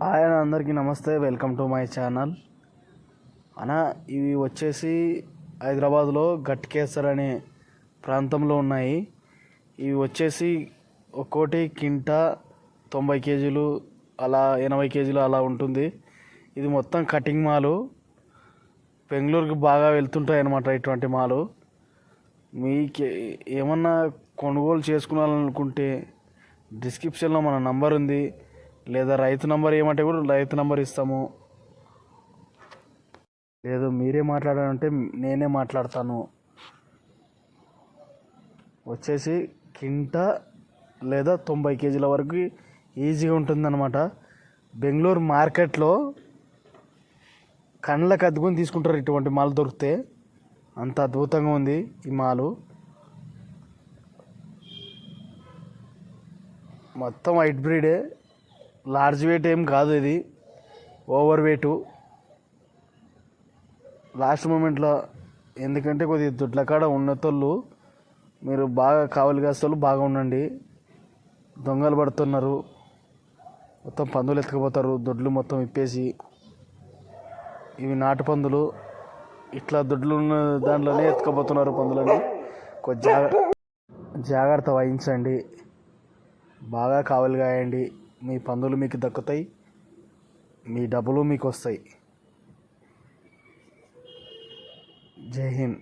ఆయన అందరికీ నమస్తే వెల్కమ్ టు మై ఛానల్. అనా ఇవి వచ్చేసి హైదరాబాద్లో గట్కేసర్ అనే ప్రాంతంలో ఉన్నాయి. ఇవి వచ్చేసి ఒక్కోటి కింట తొంభై కేజీలు అలా ఎనభై కేజీలు అలా ఉంటుంది. ఇది మొత్తం కటింగ్ మాలు. బెంగళూరుకి బాగా వెళ్తుంటాయి అన్నమాట ఇటువంటి మాలు. మీకు ఏమన్నా కొనుగోలు చేసుకోవాలనుకుంటే డిస్క్రిప్షన్లో మన నంబర్ ఉంది. లేదా రైతు నంబర్ ఏమంటే కూడా రైతు నంబర్ ఇస్తాము. లేదు మీరే మాట్లాడాలంటే నేనే మాట్లాడతాను. వచ్చేసి కింట లేదా తొంభై కేజీల వరకు ఈజీగా ఉంటుందన్నమాట. బెంగళూరు మార్కెట్లో కళ్ళకి అద్దుకొని తీసుకుంటారు ఇటువంటి మాలు దొరికితే. అంత అద్భుతంగా ఉంది ఈ మాలు. మొత్తం వైట్ బ్రీడే. లార్జ్ వెయిట్ ఏం కాదు ఇది. Over weight. లాస్ట్ మూమెంట్లో ఎందుకంటే కొద్దిగా దొడ్ల కాడ ఉన్నతోళ్ళు మీరు బాగా కావలి కాస్తోళ్ళు బాగా ఉండండి. దొంగలు పడుతున్నారు. మొత్తం పందులు ఎత్తుకుపోతారు. దొడ్లు మొత్తం ఇప్పేసి ఇవి నాటు పందులు. ఇట్లా దొడ్లు ఉన్న దాంట్లోనే ఎత్తుకుపోతున్నారు పందులని. కొద్ది జాగ్రత్త వహించండి. బాగా కావలి కాయండి. మీ పందులు మీకు దక్కుతాయి మీ డబ్బులు మీకు వస్తాయి. జై హింద్.